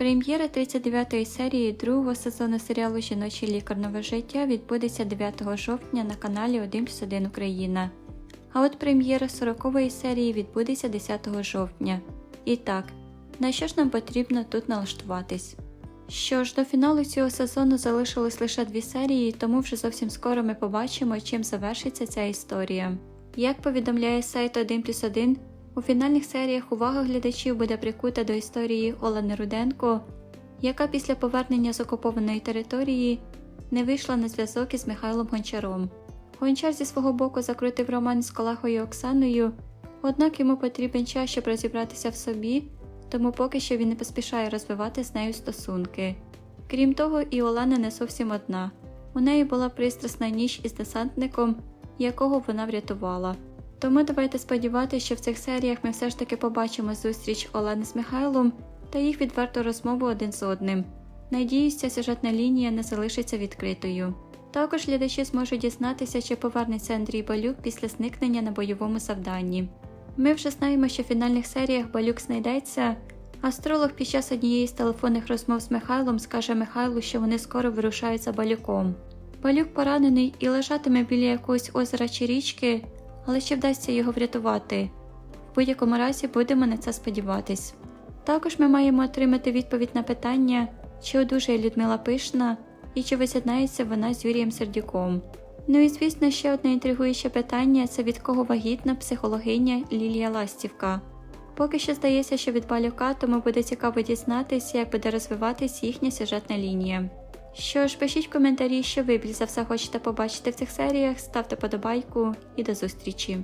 Прем'єра 39-ї серії другого сезону серіалу Жіночий лікар нове життя відбудеться 9 жовтня на каналі 1 Україна. А от прем'єра 40-ї серії відбудеться 10 жовтня. І так, на що ж нам потрібно тут налаштуватись? Що ж, до фіналу цього сезону залишилось лише дві серії, тому вже зовсім скоро ми побачимо, чим завершиться ця історія. Як повідомляє сайт 1 плюс 1, у фінальних серіях увага глядачів буде прикута до історії Олени Руденко, яка після повернення з окупованої території не вийшла на зв'язок із Михайлом Гончаром. Гончар зі свого боку закрутив роман з колегою Оксаною, однак йому потрібен час, щоб розібратися в собі, тому поки що він не поспішає розвивати з нею стосунки. Крім того, і Олена не зовсім одна. У неї була пристрасна ніч із десантником, якого вона врятувала. Тому давайте сподіватися, що в цих серіях ми все ж таки побачимо зустріч Олени з Михайлом та їх відверту розмову один з одним. Надіюсь, ця сюжетна лінія не залишиться відкритою. Також глядачі зможуть дізнатися, чи повернеться Андрій Балюк після зникнення на бойовому завданні. Ми вже знаємо, що в фінальних серіях Балюк знайдеться. Астролог під час однієї з телефонних розмов з Михайлом скаже Михайлу, що вони скоро вирушають за Балюком. Балюк поранений і лежатиме біля якогось озера чи річки, але чи вдасться його врятувати? В будь-якому разі будемо на це сподіватись. Також ми маємо отримати відповідь на питання, чи одужає Людмила Пишна і чи воз'єднається вона з Юрієм Сердюком. Ну і звісно, ще одне інтригуюче питання це від кого вагітна психологиня Лілія Ластівка. Поки що здається, що від балюка, тому буде цікаво дізнатися, як буде розвиватись їхня сюжетна лінія. Що ж, пишіть в коментарі, що ви більш за все хочете побачити в цих серіях, ставте подобайку і до зустрічі!